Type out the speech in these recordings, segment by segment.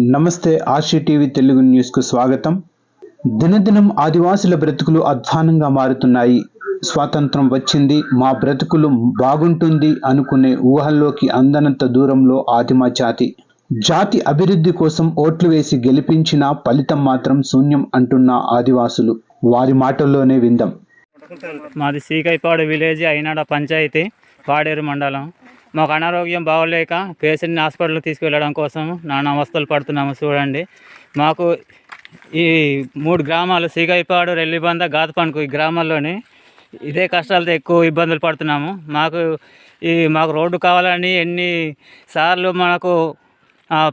నమస్తే ఆర్షి టీవీ తెలుగు న్యూస్కు స్వాగతం. దినదినం ఆదివాసుల బ్రతుకులు అధ్వానంగా మారుతున్నాయి. స్వాతంత్రం వచ్చింది మా బ్రతుకులు బాగుంటుంది అనుకునే ఊహల్లోకి అందనంత దూరంలో ఆదిమ జాతి. జాతి అభివృద్ధి కోసం ఓట్లు వేసి గెలిపించిన ఫలితం మాత్రం శూన్యం అంటున్న ఆదివాసులు. వారి మాటల్లోనే విందాం. మాది సీకైపాడు విలేజ్ అయినాడ పంచాయతీ పాడేరు మండలం. మాకు అనారోగ్యం బాగోలేక పేషెంట్ని హాస్పిటల్కి తీసుకువెళ్ళడం కోసం నానా అవస్థలు పడుతున్నాము చూడండి. మాకు ఈ మూడు గ్రామాలు సీగైపాడు రెల్లిబంద గాతపనుకు ఈ గ్రామాల్లోని ఇదే కష్టాలతో ఎక్కువ ఇబ్బందులు పడుతున్నాము. మాకు ఈ మాకు రోడ్డు కావాలని ఎన్ని సార్లు మనకు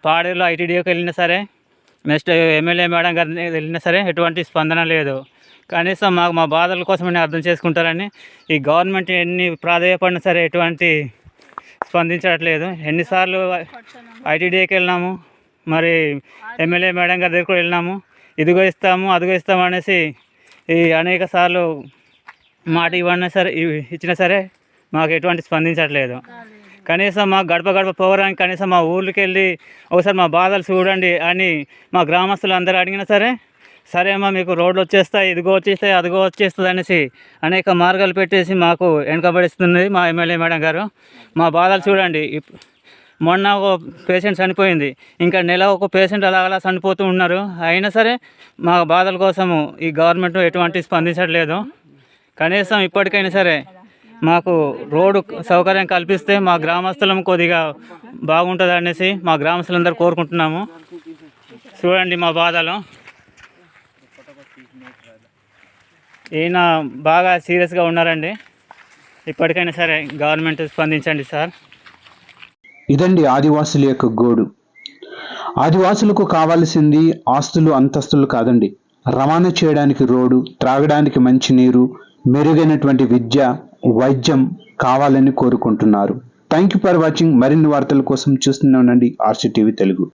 పాడేరులో ఐటీడీఓకి వెళ్ళినా సరే నెక్స్ట్ ఎమ్మెల్యే మేడం గారిని వెళ్ళినా సరే ఎటువంటి స్పందన లేదు. కనీసం మాకు మా బాధల కోసమని అర్థం చేసుకుంటారని ఈ గవర్నమెంట్ ఎన్ని ప్రాధాయపడినా సరే ఎటువంటి స్పందించట్లేదు. ఎన్నిసార్లు ఐటీడీకి వెళ్ళినాము మరి ఎమ్మెల్యే మేడం గారి దగ్గర కూడా వెళ్ళినాము. ఇదిగో ఇస్తాము అదిగో ఇస్తాము అనేసి ఈ అనేక సార్లు మాట ఇవ్వన్నా సరే ఇచ్చినా సరే మాకు ఎటువంటి స్పందించట్లేదు. కనీసం మా గడప గడప పోవడానికి కనీసం మా ఊర్లోకి వెళ్ళి ఒకసారి మా బాధలు చూడండి అని మా గ్రామస్తులు అందరూ అడిగినా సరే సరే అమ్మా మీకు రోడ్లు వచ్చేస్తాయి ఇదిగో వచ్చేస్తాయి అదిగో వచ్చేస్తుంది అనేసి అనేక మార్గాలు పెట్టేసి మాకు వెనకబడిస్తున్నది మా ఎమ్మెల్యే మేడం గారు. మా బాధలు చూడండి ఇప్- మొన్న ఒక పేషెంట్ చనిపోయింది ఇంకా నెల ఒక పేషెంట్ అలా అలా చనిపోతూ ఉన్నారు. అయినా సరే మా బాధల కోసము ఈ గవర్నమెంట్ ఎటువంటి స్పందించట్లేదు. కనీసం ఇప్పటికైనా సరే మాకు రోడ్డు సౌకర్యం కల్పిస్తే మా గ్రామస్తులం కొద్దిగా బాగుంటుంది అనేసి మా గ్రామస్తులందరూ కోరుకుంటున్నాము. చూడండి మా బాధలు. ఈయన బాగా సీరియస్గా ఉన్నారండి. ఇప్పటికైనా సరే గవర్నమెంట్ స్పందించండి సార్. ఇదండి ఆదివాసుల యొక్క గోడు. ఆదివాసులకు కావాల్సింది ఆస్తులు అంతస్తులు కాదండి. రవాణా చేయడానికి రోడ్డు త్రాగడానికి మంచి నీరు మెరుగైనటువంటి విద్య వైద్యం కావాలని కోరుకుంటున్నారు. థ్యాంక్ యూ ఫర్ వాచింగ్ మరిన్ని వార్తల కోసం చూస్తూనే ఉండండి. ఆర్సీటీవీ తెలుగు.